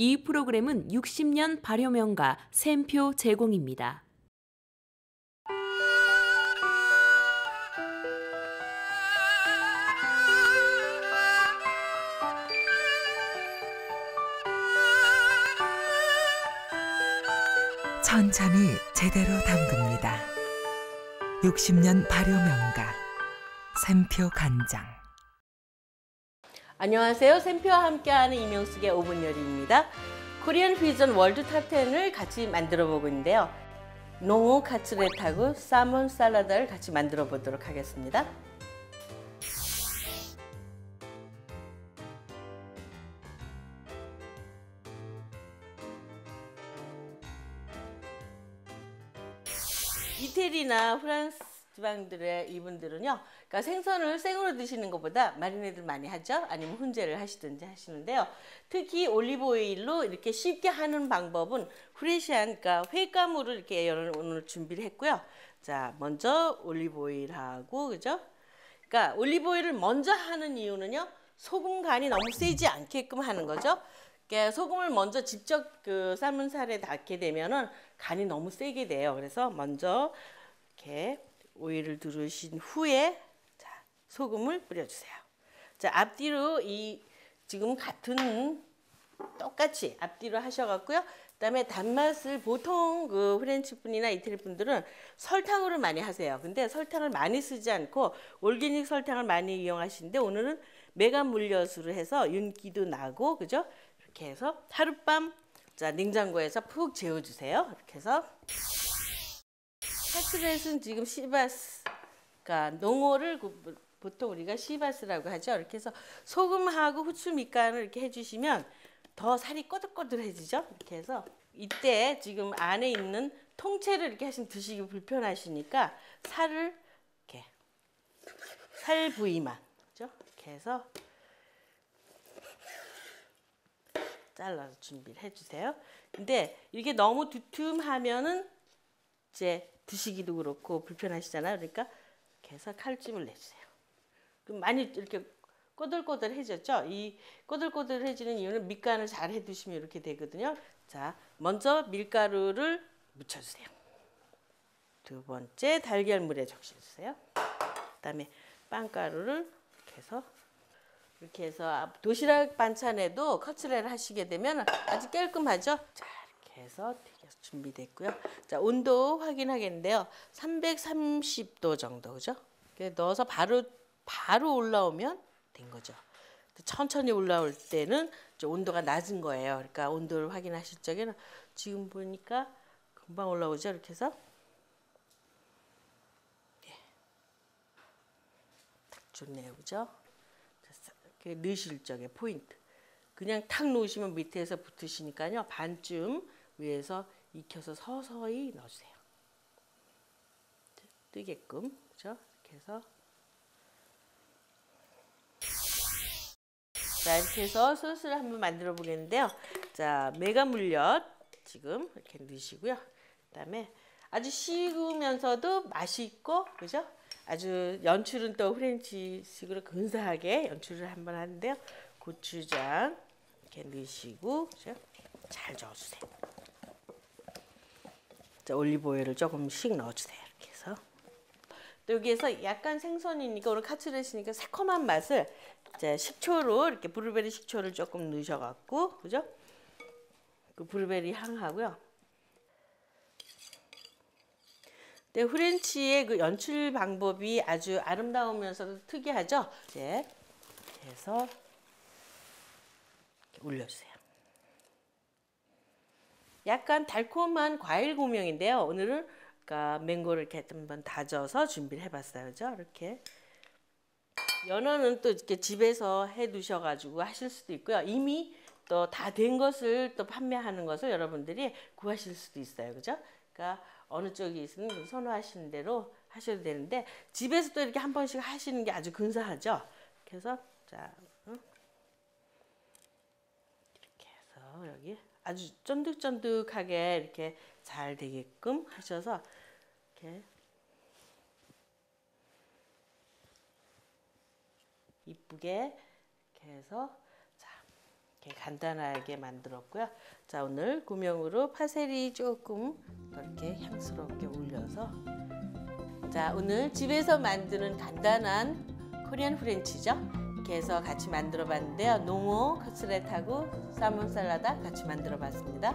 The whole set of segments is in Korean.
이 프로그램은 60년 발효명가 샘표 제공입니다. 천천히 제대로 담급니다. 60년 발효 명가 샘표 간장 안녕하세요. 샘표와 함께하는 이명숙의 5분 요리입니다. 코리안 퓨전 월드 탑10을 같이 만들어 보고 있는데요. 농어 카츠렛하고 사몬 살라다를 같이 만들어 보도록 하겠습니다. 이태리나 프랑스 지방들의 이분들은요, 그러니까 생선을 생으로 드시는 것보다 마리네들 많이 하죠. 아니면 훈제를 하시든지 하시는데요. 특히 올리브 오일로 이렇게 쉽게 하는 방법은 프레시한, 그러니까 회감으로 이렇게 오늘 준비를 했고요. 자, 먼저 올리브 오일하고 그죠? 그러니까 올리브 오일을 먼저 하는 이유는요. 소금 간이 너무 세지 않게끔 하는 거죠. 그러니까 소금을 먼저 직접 그 삶은 살에 닿게 되면은 간이 너무 세게 돼요. 그래서 먼저 이렇게 오일을 두르신 후에 자, 소금을 뿌려주세요. 자, 앞뒤로 이 지금 같은 똑같이 앞뒤로 하셔갖고요. 그다음에 단맛을 보통 그 프렌치 분이나 이태리 분들은 설탕으로 많이 하세요. 근데 설탕을 많이 쓰지 않고 올게닉 설탕을 많이 이용하시는데 오늘은 메간 물엿으로 해서 윤기도 나고 그죠? 이렇게 해서 하룻밤 자 냉장고에서 푹 재워주세요. 이렇게 해서 카츠렛은 지금 시바스, 그러니까 농어를 보통 우리가 시바스라고 하죠. 이렇게 해서 소금하고 후추 밑간을 이렇게 해주시면 더 살이 꼬들꼬들해지죠. 이렇게 해서 이때 지금 안에 있는 통째를 이렇게 하시면 드시기 불편하시니까 살을 이렇게 살 부위만 그죠? 이렇게 해서 잘라서 준비를 해주세요. 근데 이게 너무 두툼하면은 이제 드시기도 그렇고 불편하시잖아요. 그러니까 이렇게 해서 칼집을 내주세요. 그럼 많이 이렇게 꼬들꼬들해졌죠? 이 꼬들꼬들해지는 이유는 밑간을 잘 해두시면 이렇게 되거든요. 자, 먼저 밀가루를 묻혀주세요. 두 번째 달걀물에 적셔주세요. 그다음에 빵가루를 이렇게 해서 이렇게 해서 도시락 반찬에도 커츠레를 하시게 되면 아주 깔끔하죠? 자, 이렇게 해서 준비됐고요. 자, 온도 확인하겠는데요. 330도 정도, 그죠? 넣어서 바로, 바로 올라오면 된 거죠. 천천히 올라올 때는 온도가 낮은 거예요. 그러니까 온도를 확인하실 적에는 지금 보니까 금방 올라오죠. 이렇게 해서 예. 딱 좋네요. 그죠? 넣으실 적에 포인트. 그냥 탁 놓으시면 밑에서 붙으시니까요. 반쯤 위에서 익혀서 서서히 넣어주세요. 뜨게끔. 그죠? 이렇게 해서 자 이렇게 해서 소스를 한번 만들어 보겠는데요. 자 메가 물엿 지금 이렇게 넣으시고요. 그다음에 아주 식으면서도 맛있고 그죠? 아주 연출은 또 프렌치식으로 근사하게 연출을 한번 하는데요. 고추장 이렇게 넣으시고 그죠? 잘 저어주세요. 자 올리브 오일을 조금씩 넣어주세요. 이렇게 해서 또 여기에서 약간 생선이니까 오늘 카츠렛이니까 새콤한 맛을 이제 식초로 이렇게 브루베리 식초를 조금 넣으셔갖고 그죠? 그 브루베리 향하고요. 네, 프렌치의 그 연출 방법이 아주 아름다우면서도 특이하죠. 이제 해서 올려주세요. 약간 달콤한 과일 고명인데요. 오늘은 그러니까 맹고를 이렇게 한번 다져서 준비를 해봤어요. 그죠? 이렇게 연어는 또 이렇게 집에서 해 두셔가지고 하실 수도 있고요. 이미 또 다 된 것을 또 판매하는 것을 여러분들이 구하실 수도 있어요. 그죠? 그러니까 어느 쪽이 있으면 선호하시는 대로 하셔도 되는데 집에서 또 이렇게 한 번씩 하시는 게 아주 근사하죠. 그래서 자 이렇게 해서 여기 아주 쫀득쫀득하게 이렇게 잘 되게끔 하셔서 이렇게 이쁘게 이렇게 해서 자 이렇게 간단하게 만들었고요. 자 오늘 구명으로 파세리 조금 이렇게 향스럽게 올려서 자 오늘 집에서 만드는 간단한 코리안 프렌치죠. 이렇게 해서 같이 만들어 봤는데요. 농어 커스렛하고 살몬 살라다 같이 만들어 봤습니다.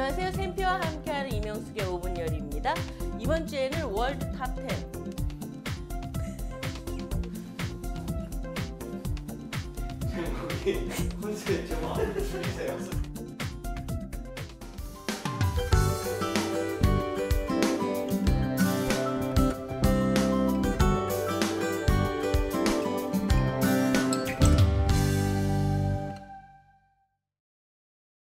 안녕하세요. 샘피와 함께하는 이명숙의 5분 열입니다. 이번 주에는 월드 탑10 제목이 혼수의 제목 아세요